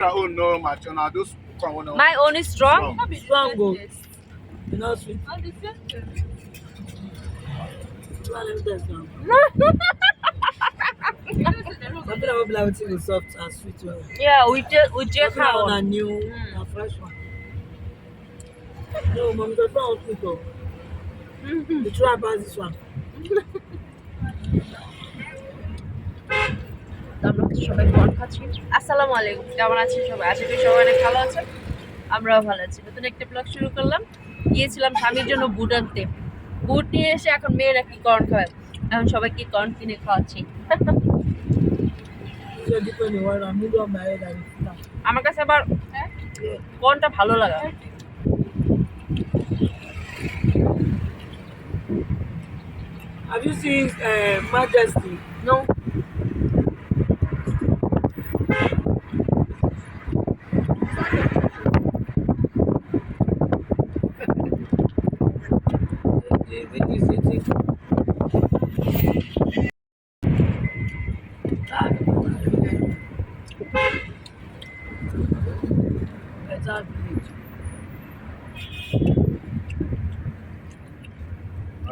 Our own no mature now. Those come on. My own is strong. Strong go. You know sweet. One of. Something about black tea is soft and sweet one. yeah, we just we just have one a one. new, Mm. a fresh one. No, mom, the brown sweet oh. Mhm. The try pass this one. তো আমরা হচ্ছে সবাই corn খাচ্ছি। আসসালামু আলাইকুম কেমন আছেন সবাই? আশা করি সবাই অনেক ভালো আছেন আমরাও ভালো আছি। নতুন একটা ব্লগ শুরু করলাম। গিয়েছিলাম স্বামীর জন্য বুট আনতে। বুট নিয়ে এসে এখন মেয়েরা কি কর্ন খায়? এখন সবাই কি কর্ন কিনে খাওয়াচ্ছি. আমার কাছে আবার কর্নটা ভালো লাগে। Have you seen uh, Majesty? No.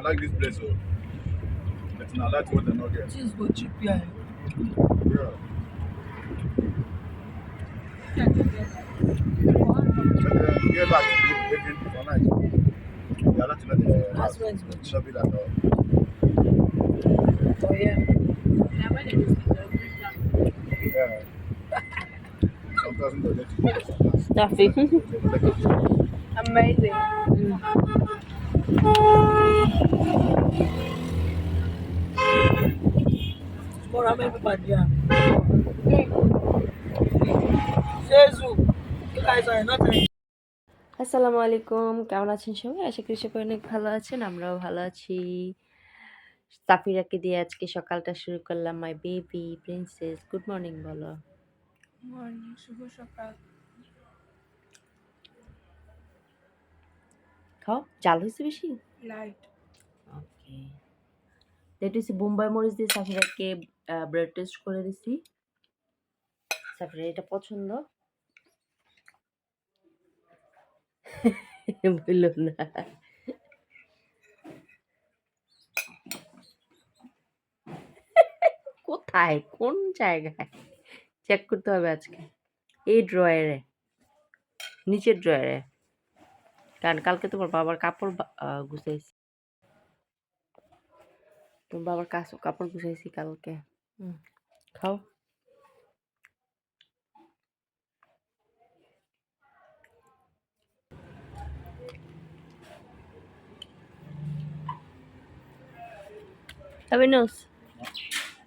like this place. Oh. But now that's what the nugget. Things go cheap here. Yeah. Get back, get in for night. You are not in the house. Shop it at all. Oh, yeah. Yeah. Sometimes they let you go. Nothing. Amazing. Mm. Guys are. আসসালামু আলাইকুম কেমন আছেন সবাই? আশা করি সবাই অনেক ভালো আছেন আমরাও ভালো আছি। সাফিরাকে দিয়ে আজকে সকালটা শুরু করলাম my baby princess good morning বলো। মর্নিং শুভ সকাল। খাও? জাল হয়েছে বেশি? Light okay that is Bombay মরিচ দিয়ে সাফিরাকে ব্রেড টেস্ট করে দিছি। সাফিরা এটা পছন্দ? বলল না। কোথায়? কোন জায়গায়? চেক করতে হবে আজকে। এই ড্রয়ারে নিচের ড্রয়ারে কারণ কালকে তোমার বাবার কাপড় বা- আহ, গুছাইছি তোমার বাবার কাছ কাপড় গুছাইছি কালকে হুম, খাও Avinos,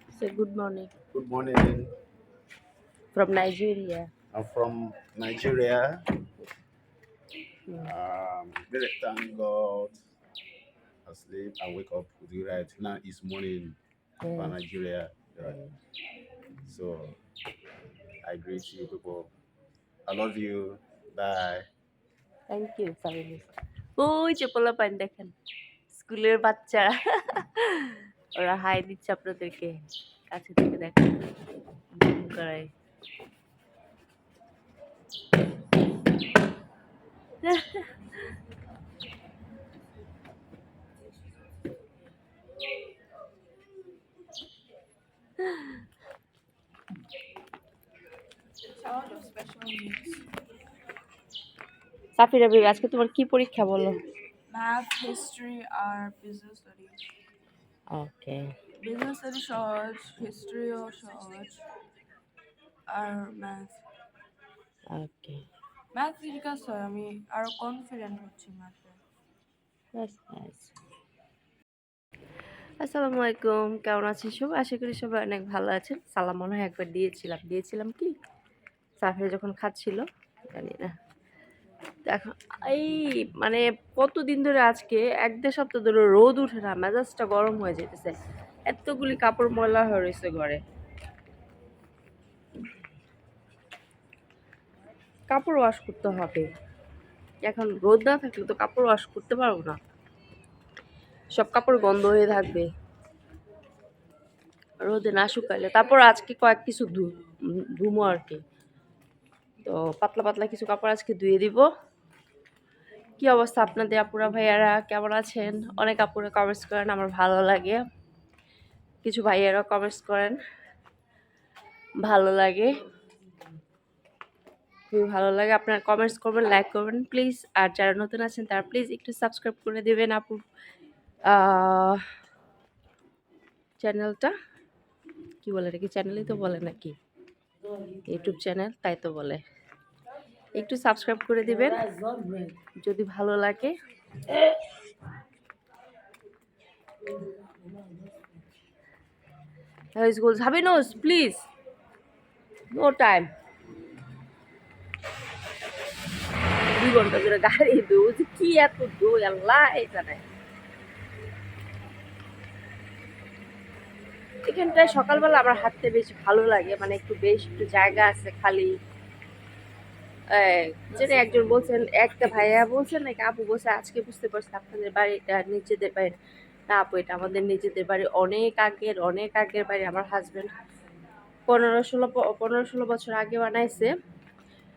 say good morning Good morning. from Nigeria. I'm from Nigeria. Hmm. Um, very thank God. I sleep and wake up with you right now. It's morning for Yeah. Nigeria. Yeah. So I greet you people. I love you. Bye. Thank you সাবিনিস ওই যে পোলাপাইন দেখেন স্কুলের বাচ্চারা ওরা high দিচ্ছে আপনাদেরকে কাছে থেকে দেখেন জুম সাফিরা বেবি আজকে তোমার কি পরীক্ষা বলো math history আর business studies ওকে business study সহজ history ও সহজ আর math ওকে math ঠিক আছে, আমি আরও কনফিডেন্ট হচ্ছি ম্যাথে. আসসালামু আলাইকুম, কেমন আছেন সবাই? আশা করি সবাই অনেক ভালো আছেন। সালাম মনে হয় একবার দিয়েছিলাম। দিয়েছিলাম কি? সাফিয়া যখন খাচ্ছিল জানি না। দেখো, এই মানে কতদিন ধরে আজকে, এক দেড় সপ্তাহ ধরে রোদ উঠে না, মেজাজটা গরম হয়ে যেতেছে। এতগুলি কাপড় ময়লা হয়ে রয়েছে ঘরে। কাপড় ওয়াশ করতে হবে। এখন রোদ না থাকলে তো কাপড় ওয়াশ করতে পারব না। সব কাপড় গন্ধ হয়ে থাকবে। রোদে না শুকাইলে তারপর আজকে কয়েক কিছু ধুমো আর কি। তো পাতলা পাতলা কিছু কাপড় আজকে ধুয়ে দিব। কি অবস্থা আপনাদের আপুরা ভাইয়ারা? কেমন আছেন? অনেক আপুরা কমেন্টস করেন, আমার ভালো লাগে। কিছু ভাইয়ারা কমেন্টস করেন। ভালো লাগে। খুবই ভালো লাগে। আপনারা কমেন্টস করবেন লাইক করবেন। প্লিজ আর যারা নতুন আছেন, তারা প্লিজ একটু সাবস্ক্রাইব করে দেবেন আপু। চ্যানেলটা কি বলে নাকি চ্যানেলই তো বলে নাকি? ইউটিউব চ্যানেল তাই তো বলে। একটু সাবস্ক্রাইব করে দিবেন, যদি ভালো লাগে। স্কুল হাবিনুস প্লিজ নো টাইম দুই ঘণ্টা ধরে গাড়ি দৌড় কি এত দৌড়, আল্লাহ, এই জানে। এখানটায় সকালবেলা আমার হাঁটতে বেশ ভালো লাগে মানে একটু বেশ একটু জায়গা আছে খালি। যেটা একজন বলছেন, একটা ভাইয়া বলছেন, নাকি আপু বলছে, আজকে বুঝতে পারছি আপনাদের বাড়িটা নিজেদের বাড়ি না, আপু, এটা আমাদের নিজেদের বাড়ি, অনেক আগের অনেক আগের বাড়ি, আমার হাজব্যান্ড পনেরো ষোলো পনেরো ষোলো বছর আগে বানাইছে।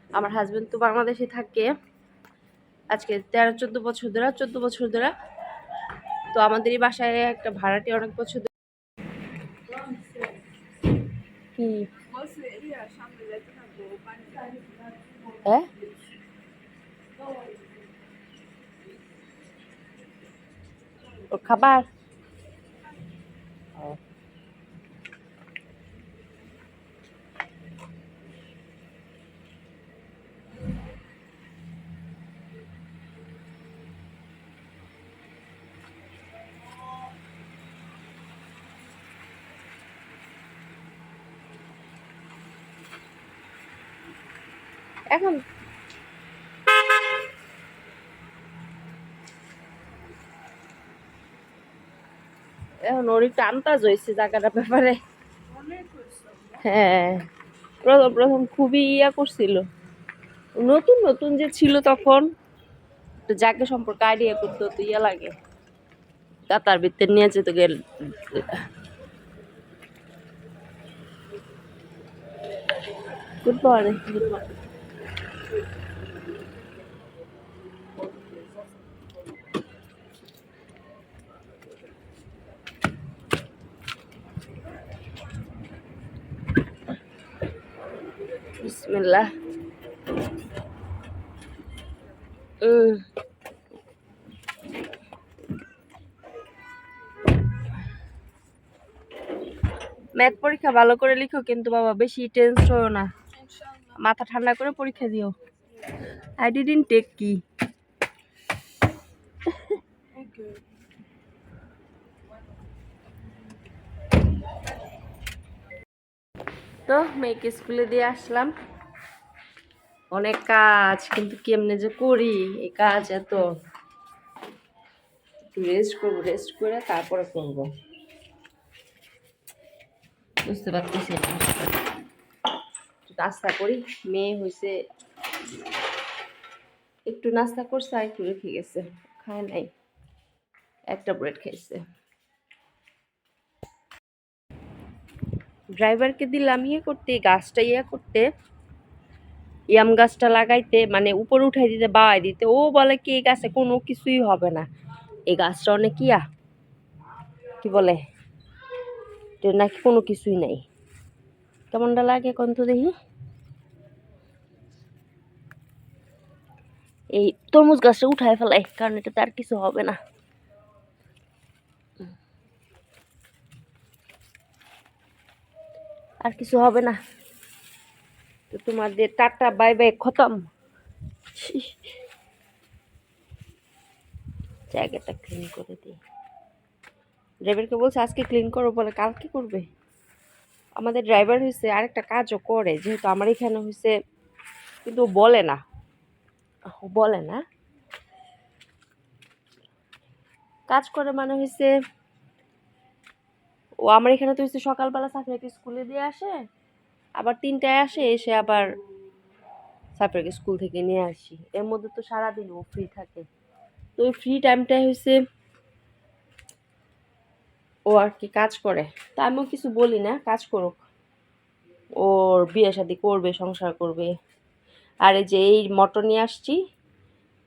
আমার হাজব্যান্ড তো বাংলাদেশে থাকে। আজকে তেরো, চোদ্দ বছর ধরে, চোদ্দ বছর ধরে। তো আমাদের এই বাসায় একটা ভাড়াটি অনেক বছর ধরে হ্যাঁ? খাবার ও। এখন এখন ওর আন্তাজ হয়েছে জায়গাটার ব্যাপারে। হ্যাঁ প্রথম প্রথম খুবই ইয়া করছিল। নতুন নতুন যে ছিল তখন যাকে সম্পর্কে আইডিয়া করতে তো ইয়া লাগে। কাতার ভিতরে নিয়ে যেত গেল। গুড মর্নিং গুড মর্নিং বিসমিল্লাহ। উম ম্যাথ পরীক্ষা ভালো করে লিখো কিন্তু বাবা বেশি টেন্স হও না। মাথা ঠান্ডা করে পরীক্ষা দিও। আই ডিডন্ট টেক কি তো মেয়েকে স্কুলে দিয়ে আসলাম। অনেক কাজ, কিন্তু কেমনে যে করি? এই কাজ এত। একটু রেস্ট করব রেস্ট করে তারপরে করব। বুঝতে পারতেছি নাস্তা করি। মেয়ে হয়েছে একটু নাস্তা করছে আর একটু রেখে গেছে। খায় নাই। একটা ব্রেড খাইছে। ড্রাইভারকে দিলাম ইয়ে করতে, গাছটা ইয়ে করতে, ইয়াম গাছটা লাগাইতে মানে উপরে উঠাই দিতে বাওয়াই দিতে। ও বলে, কি এই গাছে কোনো কিছুই হবে না। এই গাছটা অনেক ইয়া। কি বলে? নাকি কোনো কিছুই নাই। কেমনটা লাগে কোন তো দেখি? এই তরমুজ গাছটা উঠায় ফেলাই, কারণ এটা তার কিছু হবে না। আর কিছু হবে না। তো তোমাদের টাটা, বাই বাই, খতম। জায়গাটা ক্লিন করে দিই ড্রাইভারকে বলছে, আজকে ক্লিন করো বলে, কালকে করবে? আমাদের ড্রাইভার হয়েছে আরেকটা কাজও করে, যেহেতু আমার এখানে হয়েছে কিন্তু বলে না। বলে না। কাজ করে মানে হয়েছে ও আমার এখানে তো হচ্ছে সকালবেলা সাফিয়াকে স্কুলে দিয়ে আসে, আবার তিনটায় আসে, এসে আবার সাফিয়াকে স্কুল থেকে নিয়ে আসি। এর মধ্যে তো সারাদিন ও ফ্রি থাকে। তো ওই ফ্রি টাইমটাই হয়েছে ও আর কি কাজ করে। তা আমিও কিছু বলি না, কাজ করুক। ওর বিয়ে শাদি করবে, সংসার করবে। আর এই যে এই মটর নিয়ে আসছি,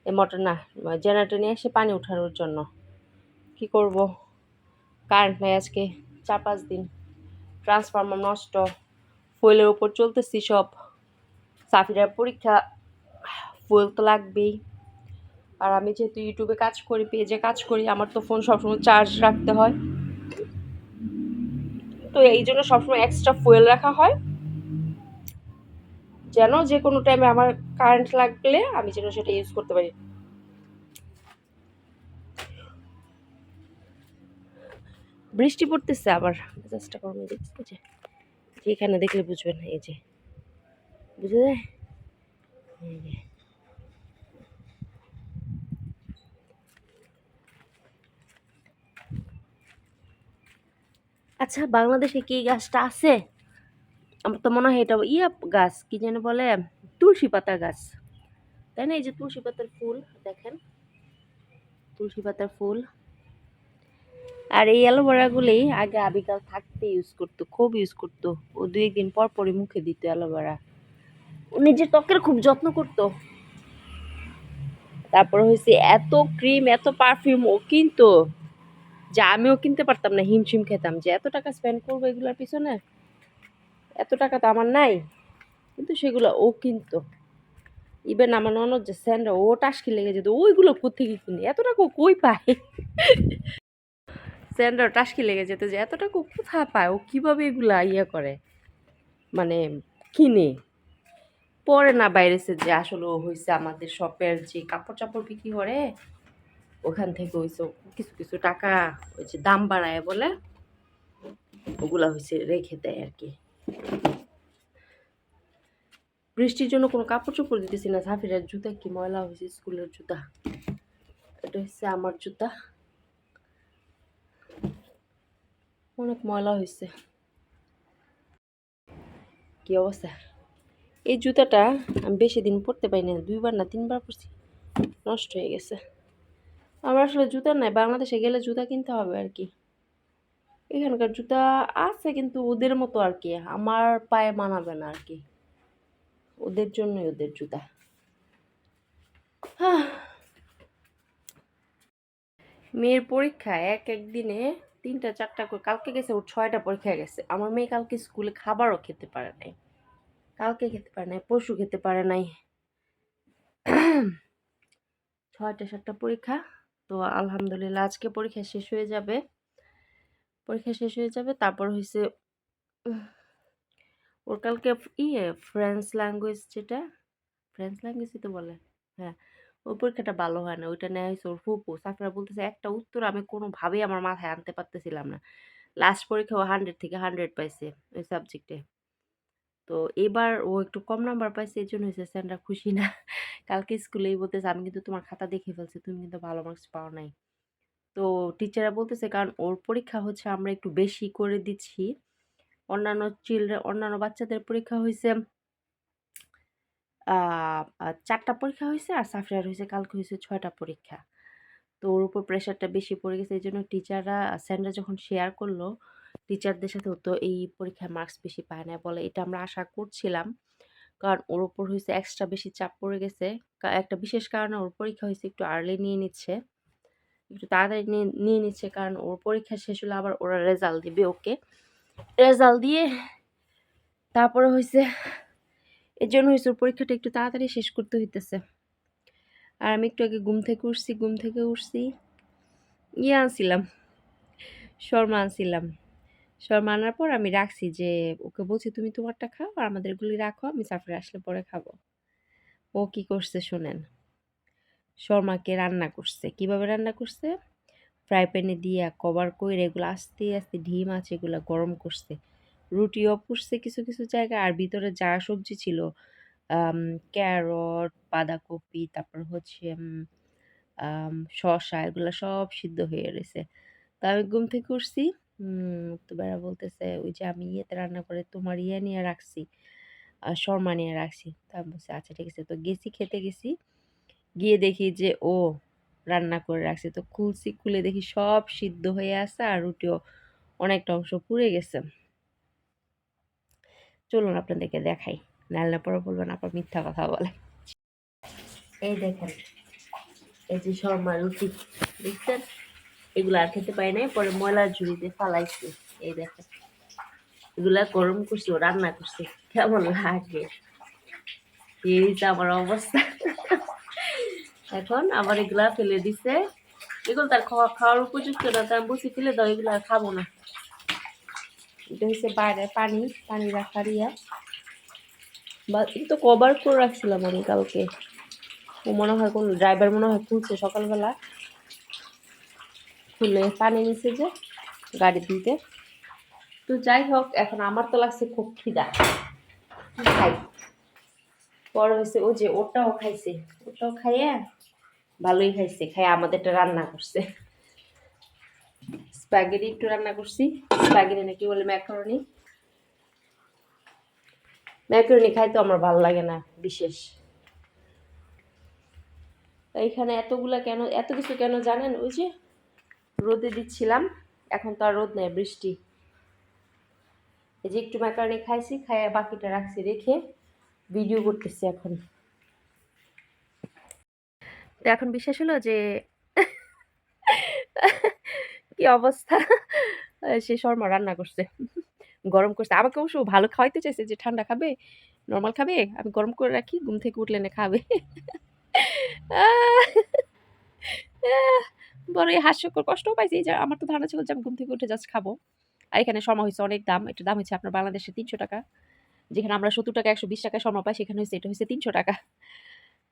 এই মটর না জেনারেটর নিয়ে আসছি পানি উঠানোর জন্য। কি করব? কারেন্ট নেই আজকে। চার পাঁচ দিন। ট্রান্সফরমার নষ্ট, ফুয়েলের ওপর চলতেছি সব। সাফিরার পরীক্ষা, ফুয়েল তো লাগবেই। আর আমি যেহেতু ইউটিউবে কাজ করি, পেজে কাজ করি, আমার তো ফোন সবসময় চার্জ রাখতে হয়। তো এই জন্য সবসময় এক্সট্রা ফুয়েল রাখা হয়। যেন যে কোনো টাইমে আমার কারেন্ট লাগলে আমি যেন সেটা ইউজ করতে পারি। বৃষ্টি পড়তেছে আবার। মেজাজটা গরম যাচ্ছে যে। এখানে দেখলে বুঝবেন, এই যে। বুঝে যায়? এই যে। আচ্ছা বাংলাদেশে কি গাছটা আছে? আমার তো মনে হয় এটা ইয়া গাছ, কি যেন বলে, তুলসী পাতার গাছ। তাই না? এই যে তুলসী পাতার ফুল, দেখেন। তুলসী পাতার ফুল। আর এই অ্যালোভেরাগুলি আগে আবিকাল থাকতে ইউজ করতো, খুব ইউজ করতো। ও দুই একদিন পর পরই মুখে দিত অ্যালোভেরা ও নিজের ত্বকের খুব যত্ন করতো। তারপর হয়েছে এত ক্রিম এত পারফিউম ও কিনতো যা আমিও কিনতে পারতাম না, হিমশিম খেতাম যে এত টাকা স্পেন্ড করব এগুলোর পিছনে? এত টাকা তো আমার নাই। কিন্তু সেগুলো ও কিনতো। ইভেন আমার ননদ যে স্যান্ডা ও টাসকি লেগে যেত, ওইগুলো কোথেকে কিনে? এত টাকা কই পায়? স্যান্ডার টাসকি লেগে যেত যে এত টাকা ও কোথায় পায়? ও কীভাবে এগুলো ইয়ে করে? মানে কিনে? পরে না বাইরেছে যে আসলে ও হয়েছে আমাদের শপের যে কাপড় চাপড় বিক্রি করে, ওখান থেকে হয়েছে কিছু কিছু টাকা ওই যে দাম বাড়ায় বলে, ওগুলা হয়েছে রেখে দেয় আর কি। বৃষ্টির জন্য কোনো কাপড় চোপড় দিতেছি না। সাফিরার জুতা কি ময়লা হয়েছে স্কুলের জুতা। এটা হচ্ছে আমার জুতা। অনেক ময়লা হয়েছে। কি অবস্থা? এই জুতাটা আমি বেশি দিন পরতে পারি না দুইবার না তিনবার পরছি, নষ্ট হয়ে গেছে। আমার আসলে জুতা নাই, বাংলাদেশে গেলে জুতা কিনতে হবে আর কি। এখানকার জুতা আছে কিন্তু ওদের মতো আর কি, আমার পায়ে মানাবে না আর কি। ওদের জন্যই ওদের জুতা। মেয়ের পরীক্ষা এক এক দিনে তিনটা, চারটা করে, কালকে গেছে ওর ছয়টা পরীক্ষা গেছে। আমার মেয়ে কালকে স্কুলে খাবারও খেতে পারে নাই। কালকে খেতে পারে নাই, পরশু খেতে পারে নাই। ছয়টা, সাতটা পরীক্ষা। তো আলহামদুলিল্লাহ, আজকে পরীক্ষা শেষ হয়ে যাবে। পরীক্ষা শেষ হয়ে যাবে, তারপর হয়েছে ওর কালকে ইয়ে ফ্রেঞ্চ ল্যাঙ্গুয়েজ যেটা ফ্রেঞ্চ ল্যাঙ্গুয়েজই তো বলে হ্যাঁ। ওই পরীক্ষাটা ভালো হয় না। ওইটা নেওয়া হয়েছে ওর ফুপু সাফরা বলতেছে, একটা উত্তর আমি কোনোভাবেই আমার মাথায় আনতে পারতেছিলাম না। লাস্ট পরীক্ষা ও হান্ড্রেড থেকে হান্ড্রেড পাইছে ওই সাবজেক্টে তো এবার ও একটু কম নাম্বার পাইছে এই জন্য হয়েছে স্যান্ডরা খুশি না। কালকে স্কুলেই বলতেছে, আমি কিন্তু তোমার খাতা দেখে ফেলছি, তুমি কিন্তু ভালো মার্কস পাও নাই। তো টিচাররা বলতেছে, কারণ ওর পরীক্ষা হচ্ছে আমরা একটু বেশি করে দিচ্ছি। অন্যান্য চিলড্রেন অন্যান্য বাচ্চাদের পরীক্ষা হয়েছে চারটা পরীক্ষা হয়েছে আর সাফিয়ার হয়েছে কালকে হয়েছে ছয়টা পরীক্ষা। তো ওর উপর প্রেশারটা বেশি পড়ে গেছে, এই জন্য টিচাররা স্যান্ডরা যখন শেয়ার করল, টিচারদের সাথে তো এই পরীক্ষায় মার্কস বেশি পায় না বলে এটা আমরা আশা করছিলাম। কারণ ওর ওপর হয়েছে এক্সট্রা বেশি চাপ পড়ে গেছে। একটা বিশেষ কারণে ওর পরীক্ষা হয়েছে একটু আর্লি নিয়ে নিচ্ছে। একটু তাড়াতাড়ি নিয়ে নিয়ে নিচ্ছে কারণ ওর পরীক্ষা শেষ হলে আবার ওরা রেজাল্ট দিবে ওকে। রেজাল্ট দিয়ে তারপরে হয়েছে এর জন্য হয়েছে পরীক্ষাটা একটু তাড়াতাড়ি শেষ করতে হইতেছে। আর আমি একটু আগে ঘুম থেকে উঠছি, ঘুম থেকে উঠছি। ইয়ে আনছিলাম, শর্মা আনছিলাম। শর্মা আনার পর আমি রাখছি যে, ওকে বলছি, তুমি তোমারটা খাও আর আমাদের এগুলি রাখো, আমি সাফরে আসলে পরে খাব। ও কি করছে শোনেন, শর্মাকে রান্না করছে। কীভাবে রান্না করছে? ফ্রাই প্যানে দিয়া কভার করে এগুলো আস্তে আস্তে, ডিম আছে এগুলো গরম করছে। রুটিও করছে কিছু কিছু জায়গায় আর ভিতরে যা সবজি ছিল ক্যারট, বাঁধাকপি, তারপর হচ্ছে শসা, এগুলো সব সিদ্ধ হয়ে রয়েছে। তো আমি ঘুম থেকে উঠছি তো বেড়া বলতেছে, ওই যে আমি ইয়েতে রান্না করে তোমার ইয়ে নিয়ে রাখছি শর্মা নিয়ে রাখছি। তা বলছি আচ্ছা ঠিক আছে। তো গেছি, খেতে গেছি। গিয়ে দেখি যে, ও রান্না করে রাখছে। তো খুলছি, খুলে দেখি সব সিদ্ধ হয়ে আছে আর রুটিও অনেকটা অংশ পুড়ে গেছে। চলুন আপনাদেরকে দেখাই। নাহলে পরে বলবেন আপনার মিথ্যা কথা বলে। এই দেখেন, এই যে শর্মা রুটি, দেখছেন? এগুলো আর খেতে পাই নাই, পরে ময়লার ঝুড়িতে ফালাইছি। এই দেখেন, এগুলা গরম করছি রান্না করছি। কেমন লাগে? এই হচ্ছে আমার অবস্থা। এখন আবার এগুলা ফেলে দিছে। এগুলো তার খাওয়া খাওয়ার উপযুক্ত না আমি বসে ফেলে দাও, এগুলো আর খাব না। এটা বাইরে পানি পানি রাখার ইয়া। বা কিন্তু কভার করে রাখছিলাম আমি কালকে। ও মনে হয় কোন ড্রাইভার মনে হয় খুলছে সকালবেলা। খুলে পানি নিচে যে, গাড়ি দিতে। তো যাই হোক, এখন আমার তো লাগছে খুব খিদা। খাই। পর হয়েছে ও যে ওটাও খাইছে। ওটাও খাইয়া ভালোই খাইছে খাই আমাদেরটা রান্না করছে। স্প্যাগেটি একটু রান্না করছি। স্প্যাগেটি নাকি বলে ম্যাকারনি ম্যাকারনি খাইতে আমার ভালো লাগে না, বিশেষ। এইখানে এতগুলা কেন, এত কিছু কেন জানেন? ওই যে রোদে দিচ্ছিলাম, এখন তো আর রোদ নেই, বৃষ্টি। এই যে একটু ম্যাকারনি খাইছি, খাইয়া বাকিটা রাখছি, রেখে ভিডিও করতেছি এখন। তো এখন বিশ্বাস হলো যে কি অবস্থা? সে শর্মা রান্না করছে। গরম করছে। আমাকে অবশ্য ভালো খাওয়াইতে চাইছে যে ঠান্ডা খাবে নর্মাল খাবে, আমি গরম করে রাখি, ঘুম থেকে উঠলে না খাবে। বড় এই হাস্যকর কষ্টও পাইছি। যে আমার তো ধারণা ছিল যে আমি ঘুম থেকে উঠে জাস্ট খাব। আর এখানে সময় হয়েছে অনেক দাম। এটার দাম হচ্ছে আপনার বাংলাদেশে তিনশো টাকা। যেখানে আমরা সত্তর টাকা, একশো বিশ টাকা শর্মা পাই, সেখানে হচ্ছে এটা হচ্ছে তিনশো টাকা।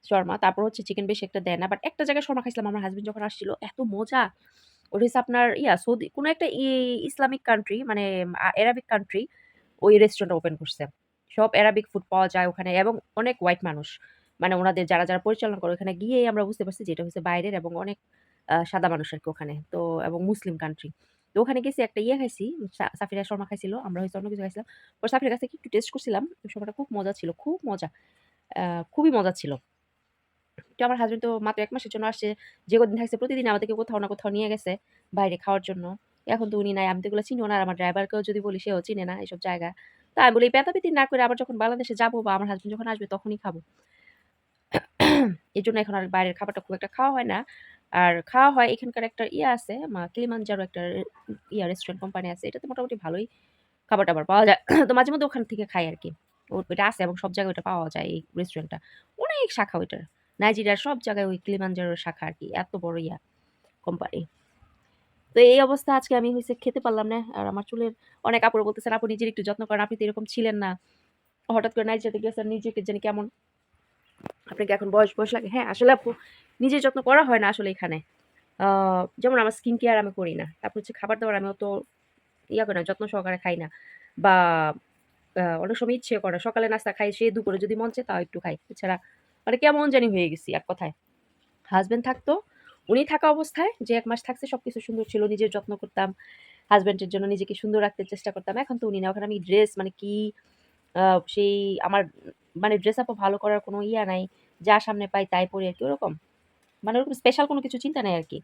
শর্মা, তারপর হচ্ছে চিকেন বেশি একটা দেয় না। বাট একটা জায়গায় শর্মা খাইছিলাম, আমার হাজবেন্ড যখন আসছিল, এত মজা। ওটা হচ্ছে আপনার ইয়া সৌদি, কোনো একটা ইসলামিক কান্ট্রি মানে অ্যারাবিক কান্ট্রি ওই রেস্টুরেন্ট ওপেন করছে। সব অ্যারাবিক ফুড পাওয়া যায় ওখানে এবং অনেক হোয়াইট মানুষ। মানে ওনাদের যারা যারা পরিচালনা করে ওখানে গিয়েই আমরা বুঝতে পারছি যে এটা হচ্ছে বাইরের এবং অনেক সাদা মানুষ আর কি ওখানে। তো, এবং মুসলিম কান্ট্রি তো ওখানে গেছি, একটা ইয়ে খাইছি সাফিরা শর্মা খাইছিল, আমরা হয়তো অন্য কিছু খাইছিলাম। পর সাফিরের কাছে একটু টেস্ট করছিলাম শর্মাটা খুব মজা ছিল, খুব মজা। খুবই মজা ছিল। তো আমার হাজবেন্ড তো মাত্র এক মাসের জন্য আসছে, যে কদিন থাকছে প্রতিদিন আমাদেরকে কোথাও না কোথাও নিয়ে গেছে বাইরে খাওয়ার জন্য। এখন তো উনি নাই, আমি তো এগুলো চিনিও না, আর আমার ড্রাইভারকেও যদি বলি সেও চিনে না এইসব জায়গা। তা আমি বলি পেতাপিতি না করে আবার যখন বাংলাদেশে যাব বা আমার হাজবেন্ড যখন আসবে তখনই খাব। এই জন্য এখন আর বাইরের খাবারটা খুব একটা খাওয়া হয় না। আর খাওয়া হয়, এখানকার একটা ইয়ে আছে কিলিমানজারো একটা ইয়া রেস্টুরেন্ট কোম্পানি আছে, এটাতে মোটামুটি ভালোই খাবার টাবার পাওয়া যায়। তো মাঝে মধ্যে ওখান থেকে খাই আর কি। ওটা আছে এবং সব জায়গায় ওটা পাওয়া যায় এই রেস্টুরেন্টটা অনেক শাখা ওইটার। নাইজেরিয়ার সব জায়গায় ওই কিলিমানজারোর শাখা আর কি, এত বড় ইয়া কোম্পানি তো এই অবস্থা আজকে আমি হয়েছে খেতে পারলাম না, আর আমার চুলের অনেক আপুরা বলতেছেন আপু নিজের একটু যত্ন করেন, আপনি তো এরকম ছিলেন না। হঠাৎ করে নাইজেরিয়াতে গেছেন নিজেকে জানি কেমন, আপনাকে এখন বয়স বয়স লাগে? হ্যাঁ আসলে আপু, নিজের যত্ন করা হয় না আসলে এখানে। যেমন আমার স্কিন কেয়ার আমি করি না, তারপর হচ্ছে খাবার দাবার আমি অত ইয়া করি না, যত্ন সহকারে খাই না। বা অনেক সময় ইচ্ছে করে, সকালে নাস্তা খাই, সে দুপুরে যদি মন চায় তাও একটু খাই। এছাড়া মানে কেমন জানি হয়ে গেছি এক কথায়। হাজব্যান্ড থাকতো, উনি থাকা অবস্থায় যে এক মাস থাকছে সব কিছু সুন্দর ছিল, নিজের যত্ন করতাম হাজব্যান্ডের জন্য নিজেকে সুন্দর রাখতে চেষ্টা করতাম। এখন তো উনি না, ওখানে আমি ড্রেস মানে কি সেই আমার মানে ড্রেস আপও ভালো করার কোনো ইয়া নাই, যা সামনে পাই তাই পরি আর কি ওরকম। মানে ওরকম স্পেশাল কোনো কিছু চিন্তা নেই আর কি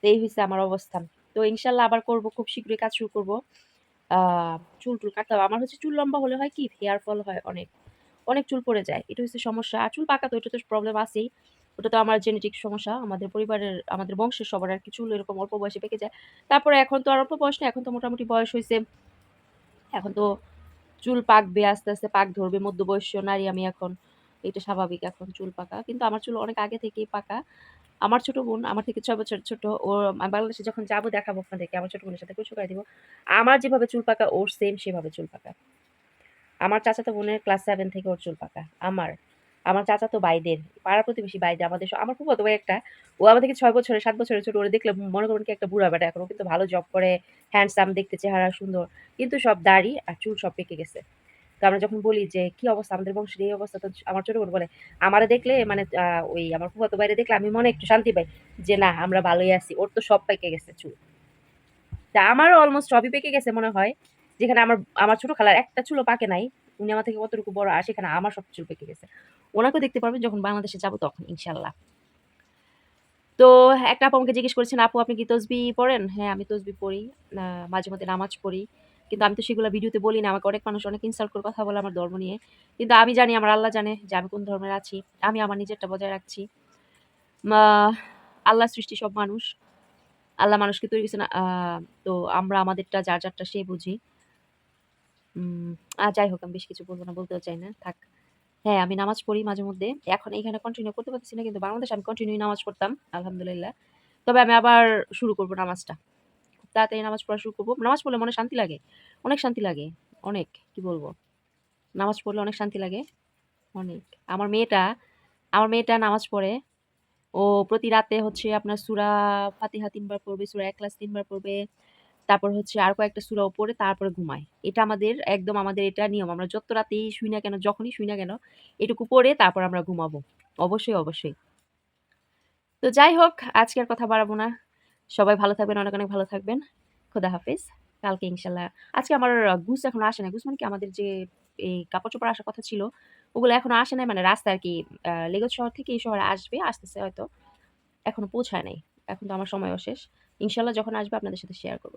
তো এই হয়েছে আমার অবস্থান তো ইনশাল্লাহ আবার করব, খুব শীঘ্রই কাজ শুরু করব। চুল টুল কাটতে হবে। আমার হচ্ছে চুল লম্বা হলে হয় কি হেয়ার ফল হয় অনেক। অনেক চুল পড়ে যায়। এটা হচ্ছে সমস্যা। আর চুল পাকা তো এটা তো প্রবলেম আছেই। ওটা তো আমার জেনেটিক সমস্যা। আমাদের পরিবারের, আমাদের বংশের সবার আর কি চুল এরকম অল্প বয়সে পেকে যায়। তারপরে এখন তো আর অল্প বয়স না এখন তো মোটামুটি বয়স হয়েছে। এখন তো চুল পাকবে, আস্তে আস্তে পাক ধরবে, মধ্যবয়স্য নারী আমি এখন। এটা স্বাভাবিক এখন চুল পাকা। কিন্তু আমার চুল অনেক আগে থেকেই পাকা। আমার ছোট বোন, আমার থেকে ছয় বছর ছোট, ও বাংলাদেশে যখন যাব দেখাবো আপনাদেরকে, আমার ছোট বোনের সাথে পরিচয় করে দিব। আমার যেভাবে চুল পাকা, ওর সেম সেভাবে চুল পাকা। আমার চাচাতো বোনের ক্লাস সেভেন থেকে ওর চুল পাকা। আমার আমার চাচাতো বাইদের, পাড়া প্রতিবেশী ভাইদের আমাদের আমার খুব ভাই একটা ও আমার থেকে ছয় বছরের সাত বছরের ছোট, ওরে দেখলে মনে করেন কি একটা বুড়া বেটা এখন। কিন্তু ভালো জব করে হ্যান্ডসাম দেখতে চেহারা সুন্দর, কিন্তু সব দাড়ি আর চুল সব পেকে গেছে। তো আমরা যখন বলি যে, কি অবস্থা আমাদের বংশের? এই অবস্থা তো আমার ছোট বোন বলে, আমারে দেখলে মানে ওই আমার ফুফাতো বাইরে দেখলে আমি মনে একটু শান্তি পাই যে, না, আমরা ভালোই আছি, ওর তো সব পেকে গেছে চুল। তা আমারও অলমোস্ট সবই পেকে গেছে মনে হয়। যেখানে আমার আমার ছোট খালার একটা চুলো পাকে নাই, উনি আমার থেকে কতটুকু বড়, আর সেখানে আমার সব চুল পেকে গেছে। ওনাকেও দেখতে পারবেন যখন বাংলাদেশে যাব তখন, ইনশাল্লাহ। তো, একটা আপু আমাকে জিজ্ঞেস করেছেন, আপু, আপনি কি তসবি পড়েন? হ্যাঁ আমি তসবি পড়ি মাঝে মধ্যে নামাজ পড়ি। কিন্তু আমি তো সেগুলো ভিডিওতে বলি না, আমাকে অনেক মানুষ অনেক ইনসাল্ট করে কথা বলে আমার ধর্ম নিয়ে। কিন্তু আমি জানি, আমার আল্লাহ জানে যে আমি কোন ধর্মের আছি, আমি আমার নিজেরটা বজায় রাখছি। আল্লাহ সৃষ্টি সব মানুষ। আল্লাহ মানুষকে তৈরি করেছে না তো আমরা আমাদেরটা, যার যারটা সে বুঝি। আর যাই হোক, আমি বেশি কিছু বলব না, বলতেও চাই না। থাক। হ্যাঁ আমি নামাজ পড়ি মাঝে মধ্যে। এখন এখানে কন্টিনিউ করতে পারতেছি না, কিন্তু বাংলাদেশে আমি কন্টিনিউ নামাজ পড়তাম, আলহামদুলিল্লাহ। তবে আমি আবার শুরু করব নামাজটা। খুব তাড়াতাড়ি নামাজ পড়া শুরু করব। নামাজ পড়লে মনে শান্তি লাগে। অনেক শান্তি লাগে। অনেক, কি বলব? নামাজ পড়লে অনেক শান্তি লাগে। অনেক। আমার মেয়েটা আমার মেয়েটা নামাজ পড়ে। ও প্রতি রাতে হচ্ছে আপনার সুরা ফাতিহা তিনবার পড়বে, সুরা একলাস তিনবার পড়বে। তারপর হচ্ছে আর কয়েকটা সুরাও পড়ে তারপরে ঘুমায়। এটা আমাদের একদম আমাদের এটা নিয়ম। আমরা যত রাতেই শুই না কেন, যখনই শুই না কেন, এটুকু পড়ে তারপর আমরা ঘুমাবো। অবশ্যই অবশ্যই। তো যাই হোক, আজকে আর কথা বাড়াবো না। সবাই ভালো থাকবেন, অনেক অনেক ভালো থাকবেন। খোদা হাফেজ। কালকে ইনশাল্লাহ আজকে আমার গুস এখনও আসে না। গুস মানে কি? আমাদের যে এই কাপড় চোপড় আসার কথা ছিল, ওগুলো এখনও আসে নাই। মানে রাস্তা আর কি লেগজ শহর থেকে এই শহরে আসবে, আসতেছে হয়তো। এখনও পৌঁছায় নাই। এখন তো আমার সময়ও শেষ। ইনশাল্লাহ যখন আসবে আপনাদের সাথে শেয়ার করব।